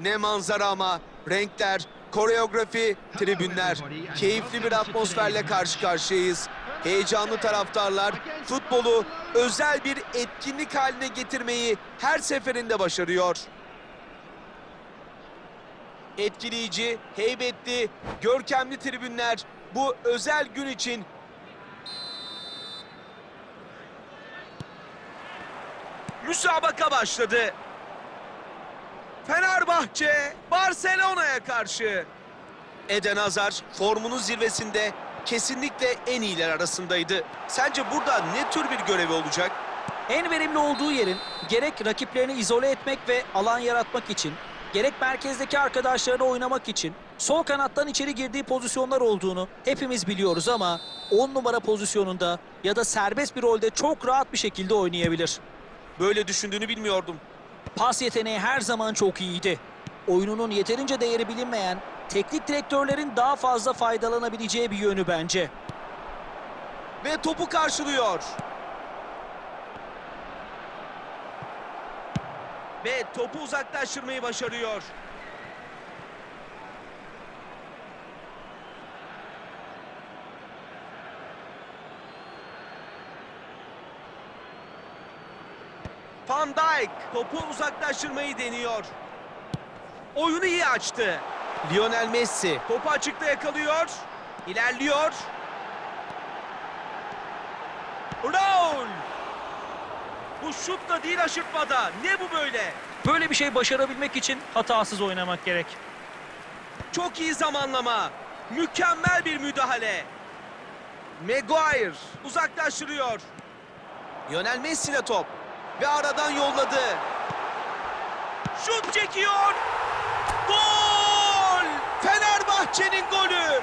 Ne manzara ama. Renkler, koreografi, tribünler. Keyifli bir atmosferle karşı karşıyayız. Heyecanlı taraftarlar futbolu özel bir etkinlik haline getirmeyi her seferinde başarıyor. Etkileyici, heybetli, görkemli tribünler bu özel gün için müsabaka başladı. Fenerbahçe Barcelona'ya karşı. Eden Hazar formunun zirvesinde kesinlikle en iyiler arasındaydı. Sence burada ne tür bir görevi olacak? En verimli olduğu yerin gerek rakiplerini izole etmek ve alan yaratmak için, gerek merkezdeki arkadaşlarına oynamak için sol kanattan içeri girdiği pozisyonlar olduğunu hepimiz biliyoruz ama 10 numara pozisyonunda ya da serbest bir rolde çok rahat bir şekilde oynayabilir. Böyle düşündüğünü bilmiyordum. Pas yeteneği her zaman çok iyiydi. Oyununun yeterince değeri bilinmeyen, teknik direktörlerin daha fazla faydalanabileceği bir yönü bence. Ve topu karşılıyor. Ve topu uzaklaştırmayı başarıyor. Van Dijk topu uzaklaştırmayı deniyor. Oyunu iyi açtı. Lionel Messi topu açıkta yakalıyor. İlerliyor. Raul! Bu şut da değil aşırtmada. Ne bu böyle? Böyle bir şey başarabilmek için hatasız oynamak gerek. Çok iyi zamanlama. Mükemmel bir müdahale. Maguire uzaklaştırıyor. Lionel Messi ile top. Ve aradan yolladı. Şut çekiyor. Gol! Fenerbahçe'nin golü.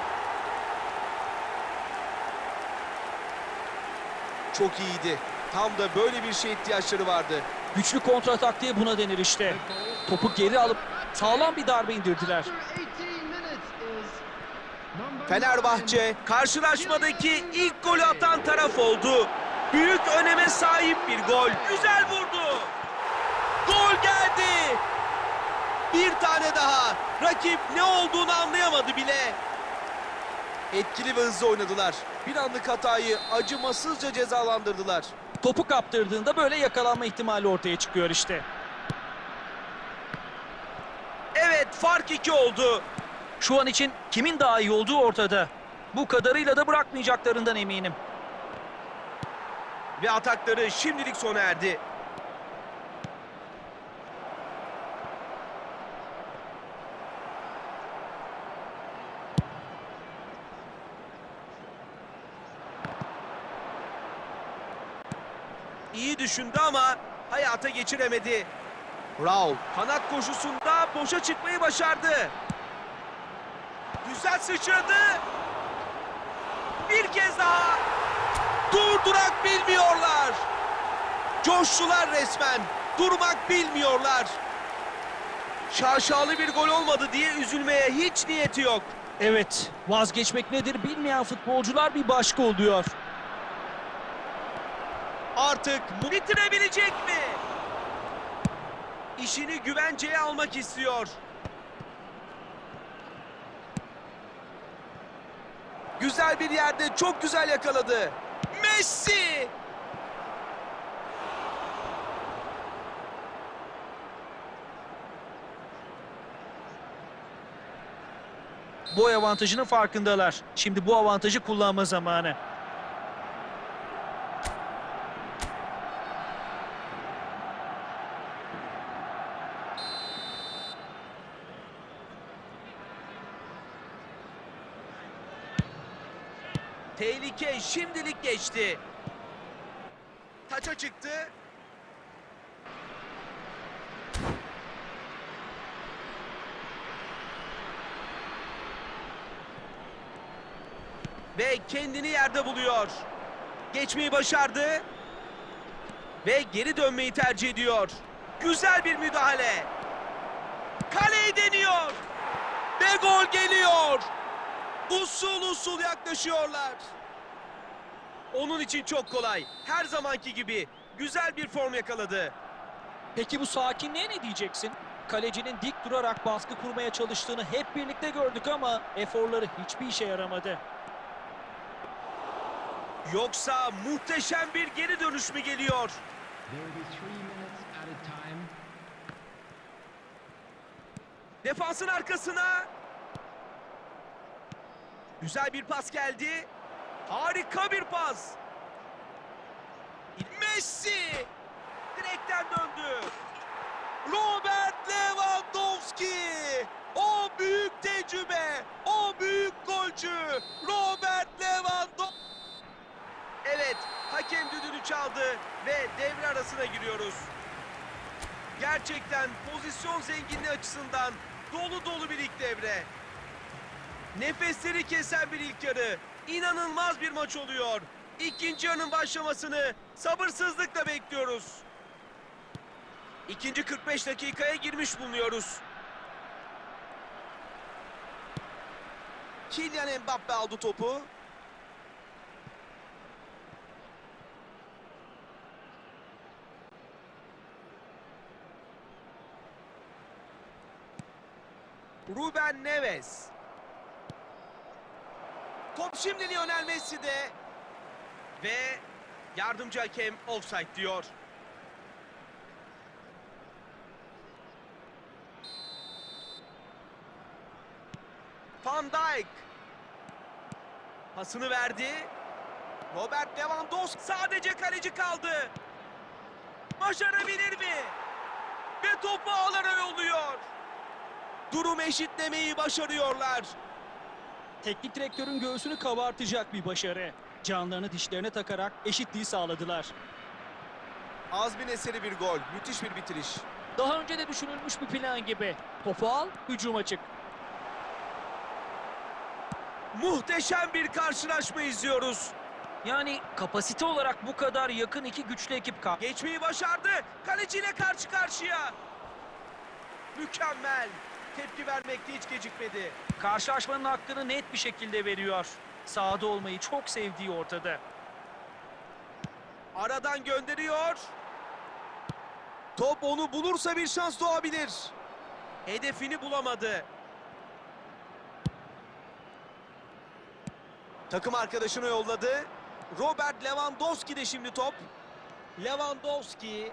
Çok iyiydi. Tam da böyle bir şeye ihtiyaçları vardı. Güçlü kontra taktiği buna denir işte. Topu geri alıp sağlam bir darbe indirdiler. Fenerbahçe karşılaşmadaki ilk golü atan taraf oldu. Büyük öneme sahip bir gol. Güzel vurdu. Gol geldi. Bir tane daha. Rakip ne olduğunu anlayamadı bile. Etkili ve hızlı oynadılar. Bir anlık hatayı acımasızca cezalandırdılar. Topu kaptırdığında böyle yakalanma ihtimali ortaya çıkıyor işte. Evet fark iki oldu. Şu an için kimin daha iyi olduğu ortada. Bu kadarıyla da bırakmayacaklarından eminim. Ve atakları şimdilik sona erdi. İyi düşündü ama hayata geçiremedi. Raul kanat koşusunda boşa çıkmayı başardı. Güzel sıçradı. Bir kez daha. Durdurak bilmiyorlar. Coştular resmen. Durmak bilmiyorlar. Şaşalı bir gol olmadı diye üzülmeye hiç niyeti yok. Evet, vazgeçmek nedir bilmeyen futbolcular bir başka oluyor. Artık bitirebilecek mi? İşini güvenceye almak istiyor. Güzel bir yerde çok güzel yakaladı. Messi! Boy avantajının farkındalar. Şimdi bu avantajı kullanma zamanı. Tehlike şimdilik geçti. Taça çıktı. Ve kendini yerde buluyor. Geçmeyi başardı. Ve geri dönmeyi tercih ediyor. Güzel bir müdahale. Kaleyi deniyor. Ve gol geliyor. Usul usul yaklaşıyorlar. Onun için çok kolay. Her zamanki gibi güzel bir form yakaladı. Peki bu sakinliğe ne diyeceksin? Kalecinin dik durarak baskı kurmaya çalıştığını hep birlikte gördük ama eforları hiçbir işe yaramadı. Yoksa muhteşem bir geri dönüş mü geliyor? Defansın arkasına. Güzel bir pas geldi. Harika bir pas. Messi direkten döndü. Robert Lewandowski. O büyük tecrübe, o büyük golcü. Robert Lewandowski. Evet, hakem düdüğünü çaldı ve devre arasına giriyoruz. Gerçekten pozisyon zenginliği açısından dolu dolu bir ilk devre. Nefesleri kesen bir ilk yarı. İnanılmaz bir maç oluyor. İkinci yarının başlamasını sabırsızlıkla bekliyoruz. İkinci 45 dakikaya girmiş bulunuyoruz. Kylian Mbappe aldı topu. Ruben Neves. Top şimdi Lionel Messi'de. Ve yardımcı hakem offside diyor. Van Dijk. Pasını verdi. Robert Lewandowski sadece kaleci kaldı. Başarabilir mi? Ve topu ağlara yolluyor. Durum eşitlemeyi başarıyorlar. Teknik direktörün göğsünü kabartacak bir başarı. Canlarını dişlerine takarak eşitliği sağladılar. Azmin eseri bir gol. Müthiş bir bitiriş. Daha önce de düşünülmüş bir plan gibi. Topu al, hücuma çık. Muhteşem bir karşılaşma izliyoruz. Yani kapasite olarak bu kadar yakın iki güçlü ekip kal. Geçmeyi başardı. Kaleciyle karşı karşıya. Mükemmel. Tepki vermekte hiç gecikmedi. Karşılaşmanın hakkını net bir şekilde veriyor. Sahada olmayı çok sevdiği ortada. Aradan gönderiyor. Top onu bulursa bir şans doğabilir. Hedefini bulamadı. Takım arkadaşını yolladı. Robert Lewandowski de şimdi top. Lewandowski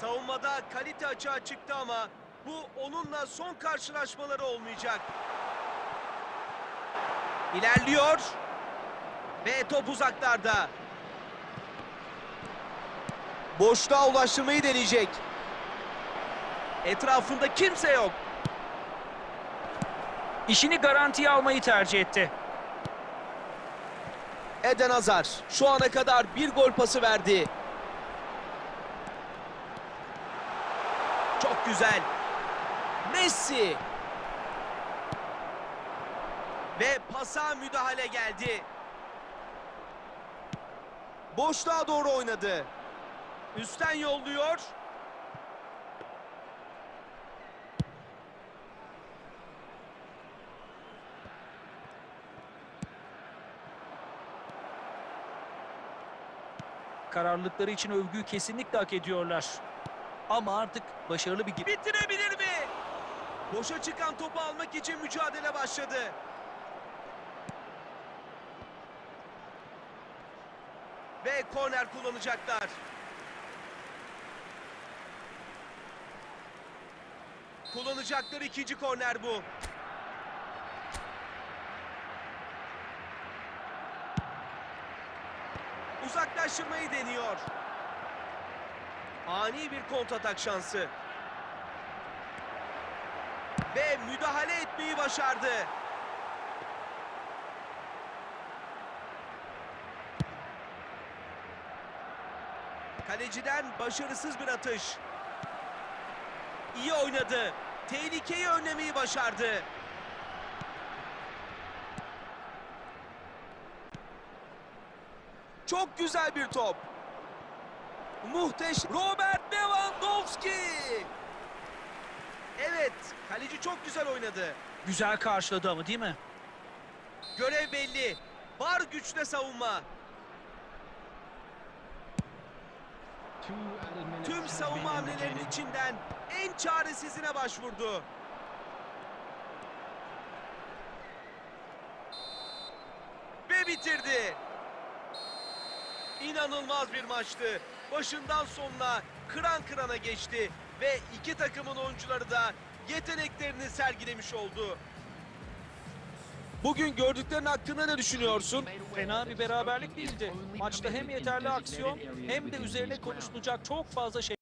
savunmada kalite açığa çıktı ama bu onunla son karşılaşmaları olmayacak. İlerliyor ve top uzaklarda. Boşluğa ulaştırmayı deneyecek. Etrafında kimse yok. İşini garantiye almayı tercih etti. Eden Hazar şu ana kadar bir gol pası verdi. Çok güzel. Messi. Ve pasa müdahale geldi. Boşluğa doğru oynadı. Üstten yolluyor. Kararlılıkları için övgüyü kesinlikle hak ediyorlar. Ama artık başarılı bir. Bitirebilir mi? Boşa çıkan topu almak için mücadele başladı. Ve korner kullanacaklar. Kullanacakları ikinci korner bu. Uzaklaştırmayı deniyor. Ani bir kontratak şansı. Ve müdahale etmeyi başardı. Kaleciden başarısız bir atış. İyi oynadı. Tehlikeyi önlemeyi başardı. Çok güzel bir top. Muhteşem. Robert Lewandowski. Evet, kaleci çok güzel oynadı. Güzel karşıladı ama değil mi? Görev belli. Var güçle savunma. Tüm savunma hamlelerinin içinden en en çaresizine başvurdu. Ve bitirdi. İnanılmaz bir maçtı. Başından sonuna kıran kırana geçti ve iki takımın oyuncuları da yeteneklerini sergilemiş oldu. Bugün gördüklerin hakkında ne düşünüyorsun? Fena bir beraberlik değildi. Maçta hem yeterli aksiyon hem de üzerine konuşulacak çok fazla şey